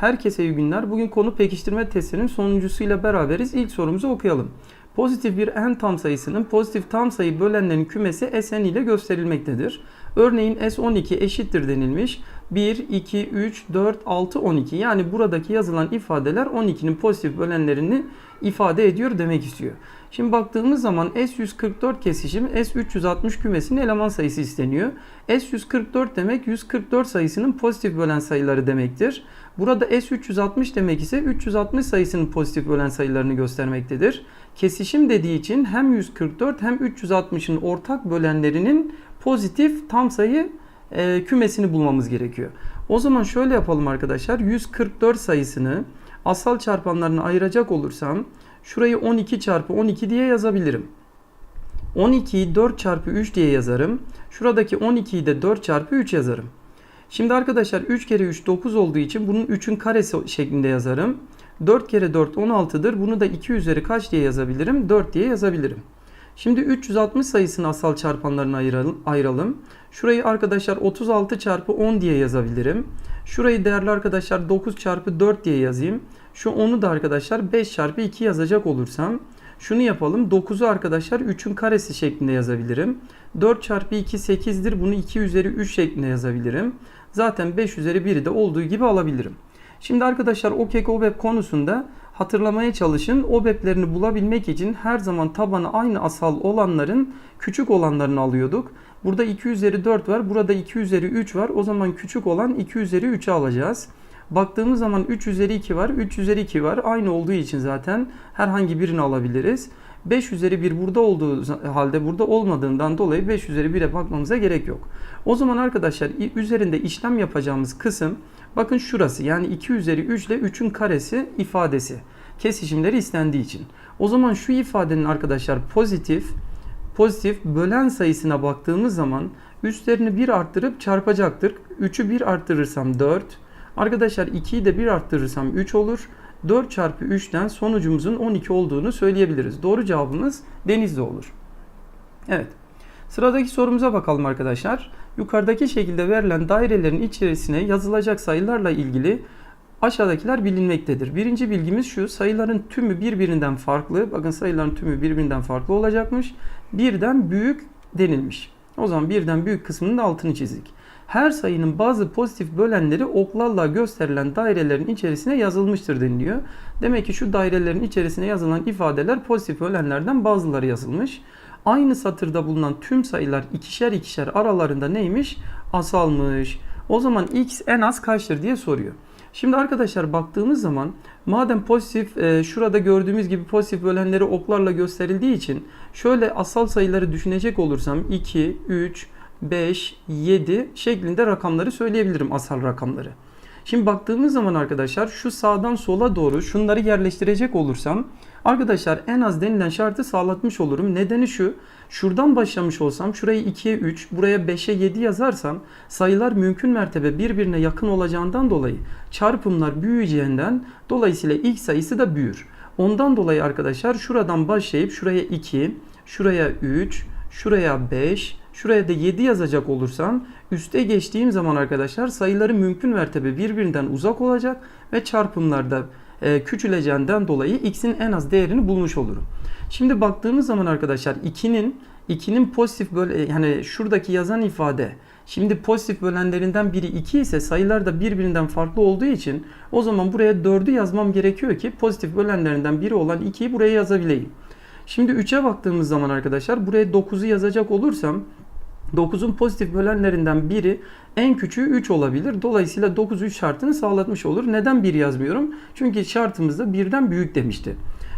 Herkese iyi günler. Bugün konu pekiştirme testinin sonuncusuyla beraberiz. İlk sorumuzu okuyalım. Pozitif bir n tam sayısının pozitif tam sayı bölenlerin kümesi Sn ile gösterilmektedir. Örneğin S12 eşittir denilmiş. 1, 2, 3, 4, 6, 12. Yani buradaki yazılan ifadeler 12'nin pozitif bölenlerini ifade ediyor demek istiyor. Şimdi baktığımız zaman S144 kesişim S360 kümesinin eleman sayısı isteniyor. S144 demek 144 sayısının pozitif bölen sayıları demektir. Burada S360 demek ise 360 sayısının pozitif bölen sayılarını göstermektedir. Kesişim dediği için hem 144 hem 360'ın ortak bölenlerinin pozitif tam sayı e, kümesini bulmamız gerekiyor. O zaman şöyle yapalım arkadaşlar. 144 sayısını asal çarpanlarına ayıracak olursam şurayı 12 çarpı 12 diye yazabilirim. 12'yi 4 çarpı 3 diye yazarım. Şuradaki 12'yi de 4 çarpı 3 yazarım. Şimdi arkadaşlar 3 kere 3 9 olduğu için bunun 3'ün karesi şeklinde yazarım. 4 kere 4 16'dır. Bunu da 2 üzeri kaç diye yazabilirim? 4 diye yazabilirim. Şimdi 360 sayısını asal çarpanlarına ayıralım. Şurayı arkadaşlar 36 çarpı 10 diye yazabilirim. Şurayı değerli arkadaşlar 9 çarpı 4 diye yazayım. Şu 10'u da arkadaşlar 5 çarpı 2 yazacak olursam şunu yapalım. 9'u arkadaşlar 3'ün karesi şeklinde yazabilirim. 4 çarpı 2 8'dir. Bunu 2 üzeri 3 şeklinde yazabilirim. Zaten 5 üzeri 1'i de olduğu gibi alabilirim. Şimdi arkadaşlar OKEK OBEP konusunda hatırlamaya çalışın. OBEP'lerini bulabilmek için her zaman tabanı aynı asal olanların küçük olanlarını alıyorduk. Burada 2 üzeri 4 var. Burada 2 üzeri 3 var. O zaman küçük olan 2 üzeri 3'ü alacağız. Baktığımız zaman 3 üzeri 2 var. 3 üzeri 2 var. Aynı olduğu için zaten herhangi birini alabiliriz. 5 üzeri 1 burada olduğu halde burada olmadığından dolayı 5 üzeri 1'e bakmamıza gerek yok. O zaman arkadaşlar üzerinde işlem yapacağımız kısım bakın şurası yani 2 üzeri 3 ile 3'ün karesi ifadesi. Kesişimleri istendiği için. O zaman şu ifadenin arkadaşlar pozitif pozitif bölen sayısına baktığımız zaman üstlerini 1 arttırıp çarpacaktır. 3'ü 1 arttırırsam 4. Arkadaşlar 2'yi de 1 arttırırsam 3 olur. 4 çarpı 3'ten sonucumuzun 12 olduğunu söyleyebiliriz. Doğru cevabımız denizli olur. Evet. Sıradaki sorumuza bakalım arkadaşlar. Yukarıdaki şekilde verilen dairelerin içerisine yazılacak sayılarla ilgili aşağıdakiler bilinmektedir. Birinci bilgimiz şu. Sayıların tümü birbirinden farklı. Bakın sayıların tümü birbirinden farklı olacakmış. Birden büyük denilmiş. O zaman birden büyük kısmının altını çizdik. Her sayının bazı pozitif bölenleri oklarla gösterilen dairelerin içerisine yazılmıştır deniliyor. Demek ki şu dairelerin içerisine yazılan ifadeler pozitif bölenlerden bazıları yazılmış. Aynı satırda bulunan tüm sayılar ikişer ikişer aralarında neymiş? Asalmış. O zaman x en az kaçtır diye soruyor. Şimdi arkadaşlar baktığımız zaman madem pozitif e, şurada gördüğümüz gibi pozitif bölenleri oklarla gösterildiği için şöyle asal sayıları düşünecek olursam 2, 3, 5, 7 şeklinde rakamları söyleyebilirim asal rakamları. Şimdi baktığımız zaman arkadaşlar şu sağdan sola doğru şunları yerleştirecek olursam arkadaşlar en az denilen şartı sağlatmış olurum. Nedeni şu. Şuradan başlamış olsam şurayı 2'ye 3, buraya 5'e 7 yazarsam sayılar mümkün mertebe birbirine yakın olacağından dolayı çarpımlar büyüyeceğinden dolayısıyla ilk sayısı da büyür. Ondan dolayı arkadaşlar şuradan başlayıp şuraya 2, şuraya 3, şuraya 5, Şuraya da 7 yazacak olursam üste geçtiğim zaman arkadaşlar sayıları mümkün mertebe birbirinden uzak olacak ve çarpımlarda e, küçüleceğinden dolayı x'in en az değerini bulmuş olurum. Şimdi baktığımız zaman arkadaşlar 2'nin 2'nin pozitif böyle yani şuradaki yazan ifade Şimdi pozitif bölenlerinden biri 2 ise sayılar da birbirinden farklı olduğu için o zaman buraya 4'ü yazmam gerekiyor ki pozitif bölenlerinden biri olan 2'yi buraya yazabileyim. Şimdi 3'e baktığımız zaman arkadaşlar buraya 9'u yazacak olursam 9'un pozitif bölenlerinden biri en küçüğü 3 olabilir. Dolayısıyla 9 3 şartını sağlatmış olur. Neden 1 yazmıyorum? Çünkü şartımızda birden büyük demişti.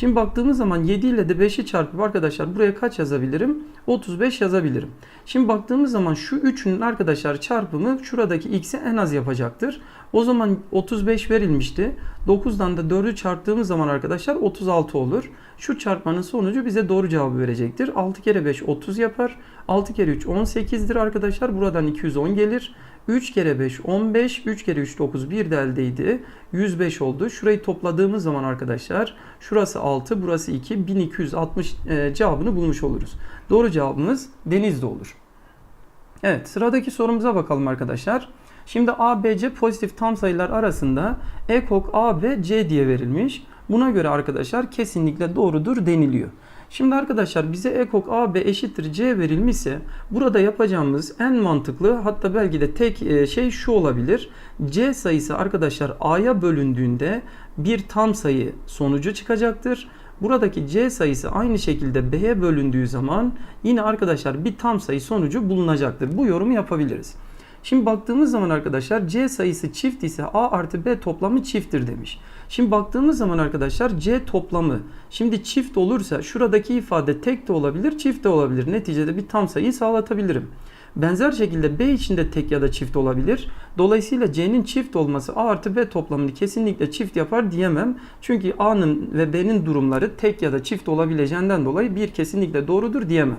Şimdi baktığımız zaman 7 ile de 5'i çarpıp arkadaşlar buraya kaç yazabilirim? 35 yazabilirim. Şimdi baktığımız zaman şu 3'ün arkadaşlar çarpımı şuradaki x'i en az yapacaktır. O zaman 35 verilmişti. 9'dan da 4'ü çarptığımız zaman arkadaşlar 36 olur. Şu çarpmanın sonucu bize doğru cevabı verecektir. 6 kere 5 30 yapar. 6 kere 3 18'dir arkadaşlar. Buradan 210 gelir. 3 kere 5 15, 3 kere 3 9 bir de eldeydi. 105 oldu. Şurayı topladığımız zaman arkadaşlar şurası 6, burası 2, 1260 e, cevabını bulmuş oluruz. Doğru cevabımız denizde olur. Evet sıradaki sorumuza bakalım arkadaşlar. Şimdi A, B, C pozitif tam sayılar arasında ekok A, B, C diye verilmiş. Buna göre arkadaşlar kesinlikle doğrudur deniliyor. Şimdi arkadaşlar bize ekok AB eşittir C verilmişse burada yapacağımız en mantıklı hatta belki de tek e, şey şu olabilir. C sayısı arkadaşlar A'ya bölündüğünde bir tam sayı sonucu çıkacaktır. Buradaki C sayısı aynı şekilde B'ye bölündüğü zaman yine arkadaşlar bir tam sayı sonucu bulunacaktır. Bu yorumu yapabiliriz. Şimdi baktığımız zaman arkadaşlar C sayısı çift ise A artı B toplamı çifttir demiş. Şimdi baktığımız zaman arkadaşlar C toplamı şimdi çift olursa şuradaki ifade tek de olabilir çift de olabilir. Neticede bir tam sayıyı sağlatabilirim. Benzer şekilde B için de tek ya da çift olabilir. Dolayısıyla C'nin çift olması A artı B toplamını kesinlikle çift yapar diyemem. Çünkü A'nın ve B'nin durumları tek ya da çift olabileceğinden dolayı bir kesinlikle doğrudur diyemem.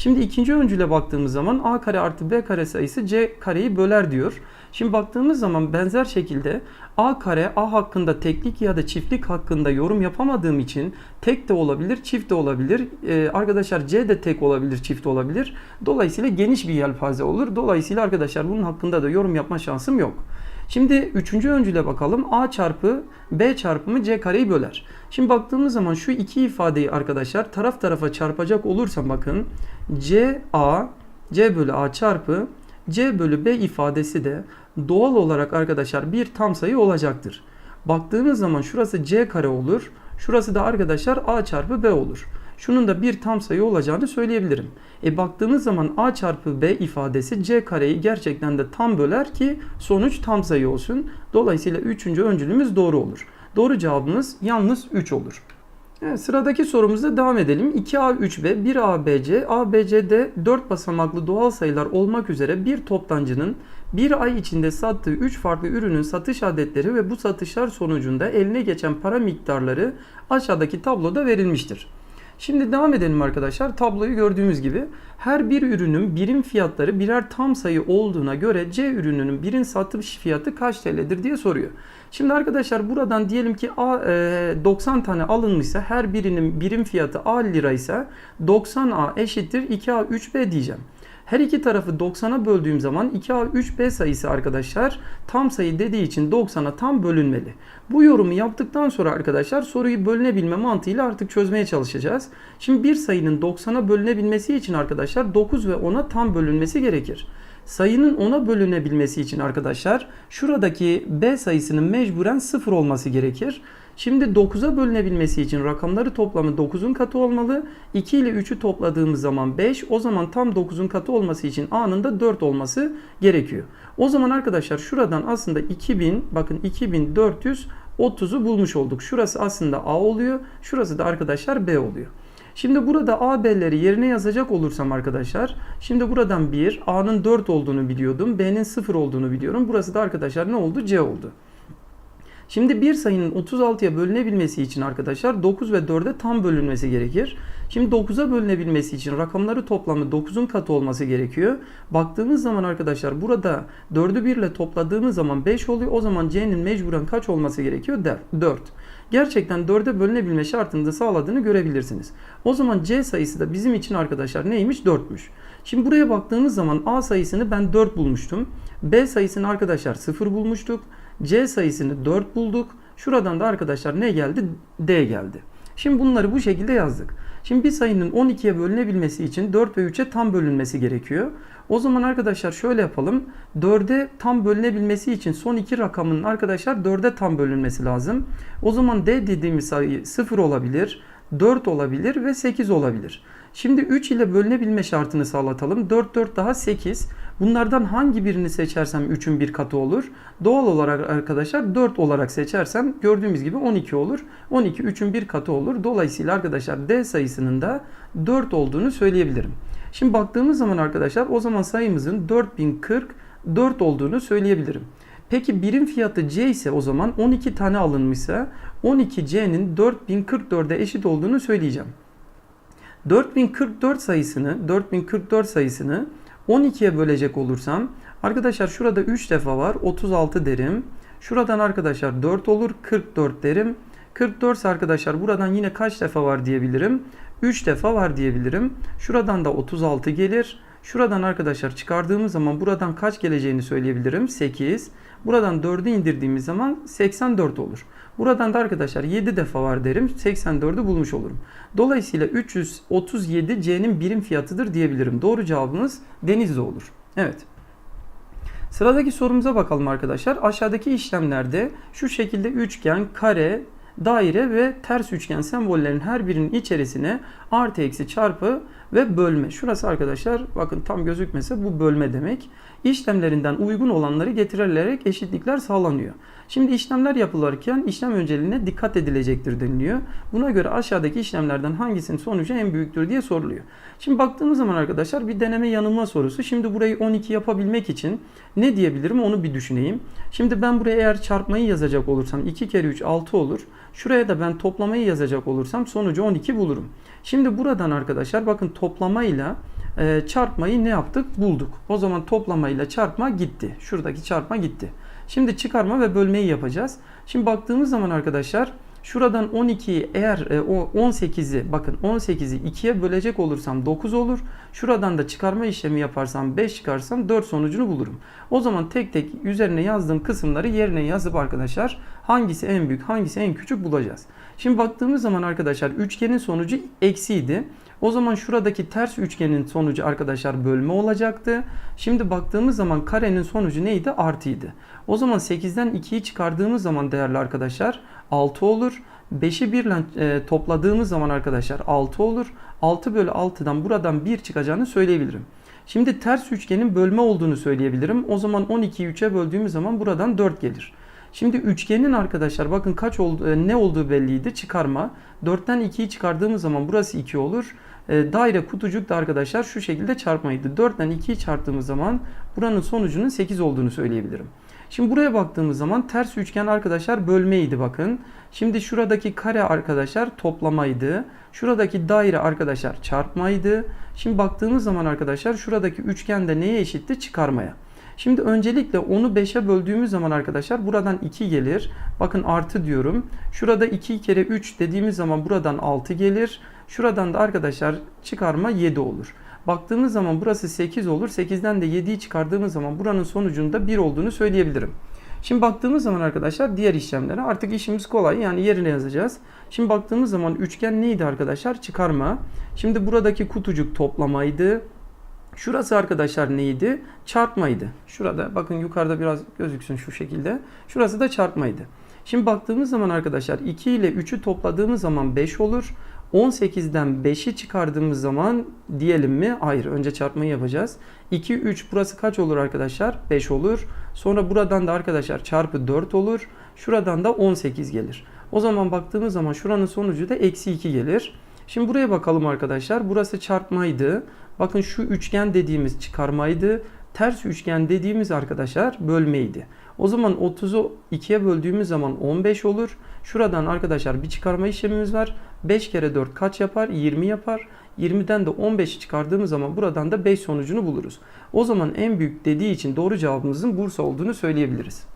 Şimdi ikinci öncüle baktığımız zaman a kare artı b kare sayısı c kareyi böler diyor. Şimdi baktığımız zaman benzer şekilde a kare a hakkında teklik ya da çiftlik hakkında yorum yapamadığım için tek de olabilir, çift de olabilir. Ee, arkadaşlar c de tek olabilir, çift olabilir. Dolayısıyla geniş bir yelpaze olur. Dolayısıyla arkadaşlar bunun hakkında da yorum yapma şansım yok. Şimdi üçüncü öncüle bakalım. A çarpı B çarpımı C kareyi böler. Şimdi baktığımız zaman şu iki ifadeyi arkadaşlar taraf tarafa çarpacak olursam bakın C A C bölü A çarpı C bölü B ifadesi de doğal olarak arkadaşlar bir tam sayı olacaktır. Baktığımız zaman şurası C kare olur. Şurası da arkadaşlar A çarpı B olur. Şunun da bir tam sayı olacağını söyleyebilirim. E baktığımız zaman A çarpı B ifadesi C kareyi gerçekten de tam böler ki sonuç tam sayı olsun. Dolayısıyla üçüncü öncülümüz doğru olur. Doğru cevabımız yalnız 3 olur. Evet, sıradaki sorumuzda devam edelim. 2A, 3B, 1ABC, ABC'de 4 basamaklı doğal sayılar olmak üzere bir toptancının bir ay içinde sattığı 3 farklı ürünün satış adetleri ve bu satışlar sonucunda eline geçen para miktarları aşağıdaki tabloda verilmiştir. Şimdi devam edelim arkadaşlar. Tabloyu gördüğümüz gibi her bir ürünün birim fiyatları birer tam sayı olduğuna göre C ürününün birin satış fiyatı kaç TL'dir diye soruyor. Şimdi arkadaşlar buradan diyelim ki A, e, 90 tane alınmışsa her birinin birim fiyatı A lira ise 90A eşittir 2A 3B diyeceğim. Her iki tarafı 90'a böldüğüm zaman 2A 3B sayısı arkadaşlar tam sayı dediği için 90'a tam bölünmeli. Bu yorumu yaptıktan sonra arkadaşlar soruyu bölünebilme mantığıyla artık çözmeye çalışacağız. Şimdi bir sayının 90'a bölünebilmesi için arkadaşlar 9 ve 10'a tam bölünmesi gerekir. Sayının 10'a bölünebilmesi için arkadaşlar şuradaki B sayısının mecburen 0 olması gerekir. Şimdi 9'a bölünebilmesi için rakamları toplamı 9'un katı olmalı. 2 ile 3'ü topladığımız zaman 5. O zaman tam 9'un katı olması için A'nın da 4 olması gerekiyor. O zaman arkadaşlar şuradan aslında 2000 bakın 2430'u bulmuş olduk. Şurası aslında A oluyor. Şurası da arkadaşlar B oluyor. Şimdi burada A, B'leri yerine yazacak olursam arkadaşlar. Şimdi buradan 1, A'nın 4 olduğunu biliyordum. B'nin 0 olduğunu biliyorum. Burası da arkadaşlar ne oldu? C oldu. Şimdi bir sayının 36'ya bölünebilmesi için arkadaşlar 9 ve 4'e tam bölünmesi gerekir. Şimdi 9'a bölünebilmesi için rakamları toplamı 9'un katı olması gerekiyor. Baktığımız zaman arkadaşlar burada 4'ü 1 ile topladığımız zaman 5 oluyor. O zaman C'nin mecburen kaç olması gerekiyor? 4. Gerçekten 4'e bölünebilme şartını da sağladığını görebilirsiniz. O zaman C sayısı da bizim için arkadaşlar neymiş? 4'müş. Şimdi buraya baktığımız zaman A sayısını ben 4 bulmuştum. B sayısını arkadaşlar 0 bulmuştuk. C sayısını 4 bulduk. Şuradan da arkadaşlar ne geldi? D geldi. Şimdi bunları bu şekilde yazdık. Şimdi bir sayının 12'ye bölünebilmesi için 4 ve 3'e tam bölünmesi gerekiyor. O zaman arkadaşlar şöyle yapalım. 4'e tam bölünebilmesi için son iki rakamının arkadaşlar 4'e tam bölünmesi lazım. O zaman D dediğimiz sayı 0 olabilir, 4 olabilir ve 8 olabilir. Şimdi 3 ile bölünebilme şartını sağlatalım. 4 4 daha 8. Bunlardan hangi birini seçersem 3'ün bir katı olur? Doğal olarak arkadaşlar 4 olarak seçersem gördüğümüz gibi 12 olur. 12 3'ün bir katı olur. Dolayısıyla arkadaşlar D sayısının da 4 olduğunu söyleyebilirim. Şimdi baktığımız zaman arkadaşlar o zaman sayımızın 4044 olduğunu söyleyebilirim. Peki birim fiyatı C ise o zaman 12 tane alınmışsa 12C'nin 4044'e eşit olduğunu söyleyeceğim. 4044 sayısını 4044 sayısını 12'ye bölecek olursam arkadaşlar şurada 3 defa var 36 derim. Şuradan arkadaşlar 4 olur 44 derim. 44 arkadaşlar buradan yine kaç defa var diyebilirim? 3 defa var diyebilirim. Şuradan da 36 gelir. Şuradan arkadaşlar çıkardığımız zaman buradan kaç geleceğini söyleyebilirim. 8. Buradan 4'ü indirdiğimiz zaman 84 olur. Buradan da arkadaşlar 7 defa var derim. 84'ü bulmuş olurum. Dolayısıyla 337 C'nin birim fiyatıdır diyebilirim. Doğru cevabımız Denizli olur. Evet. Sıradaki sorumuza bakalım arkadaşlar. Aşağıdaki işlemlerde şu şekilde üçgen, kare, daire ve ters üçgen sembollerin her birinin içerisine artı eksi çarpı ve bölme. Şurası arkadaşlar bakın tam gözükmese bu bölme demek. İşlemlerinden uygun olanları getirilerek eşitlikler sağlanıyor. Şimdi işlemler yapılırken işlem önceliğine dikkat edilecektir deniliyor. Buna göre aşağıdaki işlemlerden hangisinin sonucu en büyüktür diye soruluyor. Şimdi baktığımız zaman arkadaşlar bir deneme yanılma sorusu. Şimdi burayı 12 yapabilmek için ne diyebilirim onu bir düşüneyim. Şimdi ben buraya eğer çarpmayı yazacak olursam 2 kere 3 6 olur. Şuraya da ben toplamayı yazacak olursam sonucu 12 bulurum. Şimdi buradan arkadaşlar bakın toplamayla e, çarpmayı ne yaptık? Bulduk. O zaman toplamayla çarpma gitti. Şuradaki çarpma gitti. Şimdi çıkarma ve bölmeyi yapacağız. Şimdi baktığımız zaman arkadaşlar şuradan 12'yi eğer e, o 18'i bakın 18'i 2'ye bölecek olursam 9 olur. Şuradan da çıkarma işlemi yaparsam 5 çıkarsam 4 sonucunu bulurum. O zaman tek tek üzerine yazdığım kısımları yerine yazıp arkadaşlar hangisi en büyük hangisi en küçük bulacağız. Şimdi baktığımız zaman arkadaşlar üçgenin sonucu eksiydi. O zaman şuradaki ters üçgenin sonucu arkadaşlar bölme olacaktı. Şimdi baktığımız zaman karenin sonucu neydi? Artıydı. O zaman 8'den 2'yi çıkardığımız zaman değerli arkadaşlar 6 olur. 5'i 1 ile e, topladığımız zaman arkadaşlar 6 olur. 6 bölü 6'dan buradan 1 çıkacağını söyleyebilirim. Şimdi ters üçgenin bölme olduğunu söyleyebilirim. O zaman 12'yi 3'e böldüğümüz zaman buradan 4 gelir. Şimdi üçgenin arkadaşlar bakın kaç oldu, ne olduğu belliydi çıkarma. 4'ten 2'yi çıkardığımız zaman burası 2 olur. E, daire kutucuk da arkadaşlar şu şekilde çarpmaydı. 4'ten 2'yi çarptığımız zaman buranın sonucunun 8 olduğunu söyleyebilirim. Şimdi buraya baktığımız zaman ters üçgen arkadaşlar bölmeydi bakın. Şimdi şuradaki kare arkadaşlar toplamaydı. Şuradaki daire arkadaşlar çarpmaydı. Şimdi baktığımız zaman arkadaşlar şuradaki üçgen de neye eşitti? Çıkarmaya. Şimdi öncelikle onu 5'e böldüğümüz zaman arkadaşlar buradan 2 gelir. Bakın artı diyorum. Şurada 2 kere 3 dediğimiz zaman buradan 6 gelir. Şuradan da arkadaşlar çıkarma 7 olur. Baktığımız zaman burası 8 olur. 8'den de 7'yi çıkardığımız zaman buranın sonucunda 1 olduğunu söyleyebilirim. Şimdi baktığımız zaman arkadaşlar diğer işlemlere artık işimiz kolay. Yani yerine yazacağız. Şimdi baktığımız zaman üçgen neydi arkadaşlar? Çıkarma. Şimdi buradaki kutucuk toplamaydı. Şurası arkadaşlar neydi? Çarpmaydı. Şurada bakın yukarıda biraz gözüksün şu şekilde. Şurası da çarpmaydı. Şimdi baktığımız zaman arkadaşlar 2 ile 3'ü topladığımız zaman 5 olur. 18'den 5'i çıkardığımız zaman diyelim mi? Hayır. Önce çarpmayı yapacağız. 2, 3 burası kaç olur arkadaşlar? 5 olur. Sonra buradan da arkadaşlar çarpı 4 olur. Şuradan da 18 gelir. O zaman baktığımız zaman şuranın sonucu da eksi 2 gelir. Şimdi buraya bakalım arkadaşlar. Burası çarpmaydı. Bakın şu üçgen dediğimiz çıkarmaydı. Ters üçgen dediğimiz arkadaşlar bölmeydi. O zaman 30'u 2'ye böldüğümüz zaman 15 olur. Şuradan arkadaşlar bir çıkarma işlemimiz var. 5 kere 4 kaç yapar? 20 yapar. 20'den de 15'i çıkardığımız zaman buradan da 5 sonucunu buluruz. O zaman en büyük dediği için doğru cevabımızın Bursa olduğunu söyleyebiliriz.